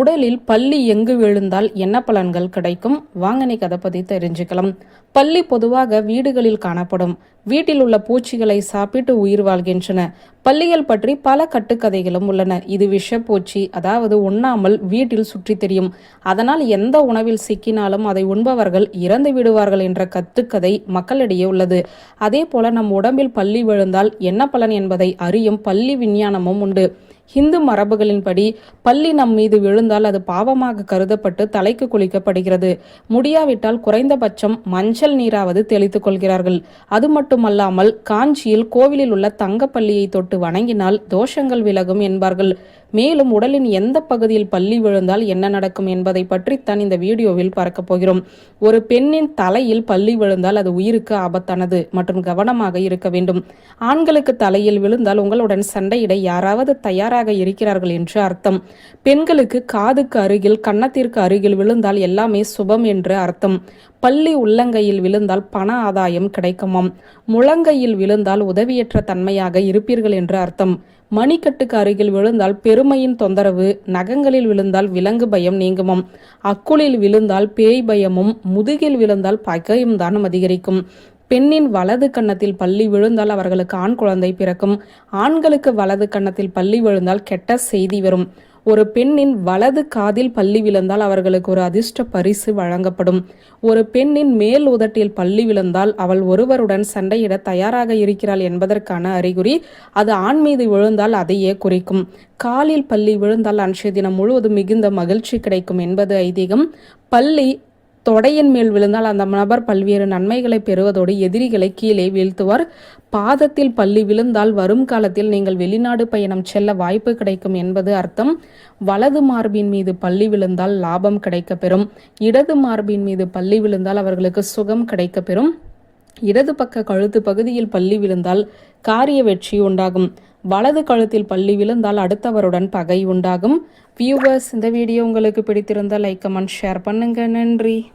உடலில் பள்ளி எங்கு விழுந்தால் என்ன பலன்கள் கிடைக்கும்? வாங்க கதை பற்றி தெரிஞ்சுக்கலாம். பள்ளி பொதுவாக வீடுகளில் காணப்படும். வீட்டில் உள்ள பூச்சிகளை சாப்பிட்டு உயிர் வாழ்கின்றன. பள்ளிகள் பற்றி பல கட்டுக்கதைகளும் உள்ளன. இது விஷப்பூச்சி அதாவது உண்ணாமல் வீட்டில் சுற்றி தெரியும். அதனால் எந்த உணவில் சிக்கினாலும் அதை உண்பவர்கள் இறந்து விடுவார்கள் என்ற கத்துக்கதை மக்களிடையே உள்ளது. அதே போல நம் உடம்பில் பள்ளி விழுந்தால் என்ன பலன் என்பதை அறியும் பள்ளி விஞ்ஞானமும் உண்டு. ஹிந்து மரபுகளின்படி பள்ளி நம் மீது விழுந்தால் அது பாவமாக கருதப்பட்டு தலைக்கு குளிக்கப்படுகிறது. முடியாவிட்டால் குறைந்தபட்சம் மஞ்சள் நீராவது தெளித்துக் கொள்கிறார்கள். அது மட்டுமல்லாமல் காஞ்சியில் கோவிலில் உள்ள தங்கப்பள்ளியை தொட்டு வணங்கினால் தோஷங்கள் விலகும் என்பார்கள். மேலும் உடலின் எந்த பகுதியில் பள்ளி விழுந்தால் என்ன நடக்கும் என்பதை பற்றித்தான் இந்த வீடியோவில் பார்க்க போகிறோம். ஒரு பெண்ணின் தலையில் பள்ளி விழுந்தால் அது உயிருக்கு ஆபத்தானது மற்றும் கவனமாக இருக்க வேண்டும். ஆண்களுக்கு தலையில் விழுந்தால் உங்களுடன் சண்டையிட யாராவது தயார் தயாராக இருக்கிறார்கள் என்று அர்த்தம். பெண்களுக்கு காதுக்கு அருகில் கன்னத்திற்கு அருகில் விழுந்தால் எல்லாமே சுபம் என்று அர்த்தம். பள்ளி உள்ளங்கையில் விழுந்தால் பண ஆதாயம் கிடைக்குமாம். முழங்கையில் விழுந்தால் உதவியற்ற தன்மையாக இருப்பீர்கள் என்று அர்த்தம். மணிக்கட்டுக்கு அருகில் விழுந்தால் பெருமையின் தொந்தரவு நகங்களில் விழுந்தால் விலங்கு பயம் நீங்குமாம். அக்குளில் விழுந்தால் பேய் பயமும் முதுகில் விழுந்தால் பகையும் தான் அதிகரிக்கும். பெண்ணின் வலது கன்னத்தில் பள்ளி விழுந்தால் அவர்களுக்கு ஆண் குழந்தை பிறக்கும். ஆண்களுக்கு வலது கன்னத்தில் பள்ளி விழுந்தால் கெட்ட செய்தி வரும். ஒரு பெண்ணின் வலது காதில் பள்ளி விழுந்தால் அவர்களுக்கு ஒரு அதிர்ஷ்ட பரிசு வழங்கப்படும். ஒரு பெண்ணின் மேல் உதட்டில் பள்ளி விழுந்தால் அவள் ஒருவருடன் சண்டையிட தயாராக இருக்கிறாள் என்பதற்கான அறிகுறி அது ஆண் மீது விழுந்தால் அதையே குறிக்கும். காலில் பள்ளி விழுந்தால் அன்றைய தினம் முழுவதும் மிகுந்த மகிழ்ச்சி கிடைக்கும் என்பது ஐதீகம். பள்ளி தொடையின் மேல் விழுந்தால் அந்த நபர் பல்வேறு நன்மைகளை பெறுவதோடு எதிரிகளை கீழே வீழ்த்துவார். பாதத்தில் பள்ளி விழுந்தால் வரும் காலத்தில் நீங்கள் வெளிநாடு பயணம் செல்ல வாய்ப்பு கிடைக்கும் என்பது அர்த்தம். வலது மார்பின் மீது பள்ளி விழுந்தால் லாபம் கிடைக்கப்பெறும். இடது மார்பின் மீது பள்ளி விழுந்தால் அவர்களுக்கு சுகம் கிடைக்கப்பெறும். இடது பக்க கழுத்து பகுதியில் பள்ளி விழுந்தால் காரிய வெற்றி உண்டாகும். வலது கழுத்தில் பள்ளி விழுந்தால் அடுத்தவருடன் பகை உண்டாகும். வியூவர்ஸ் இந்த வீடியோ உங்களுக்கு பிடித்திருந்தால் லைக் கமெண்ட் ஷேர் பண்ணுங்கள் நன்றி.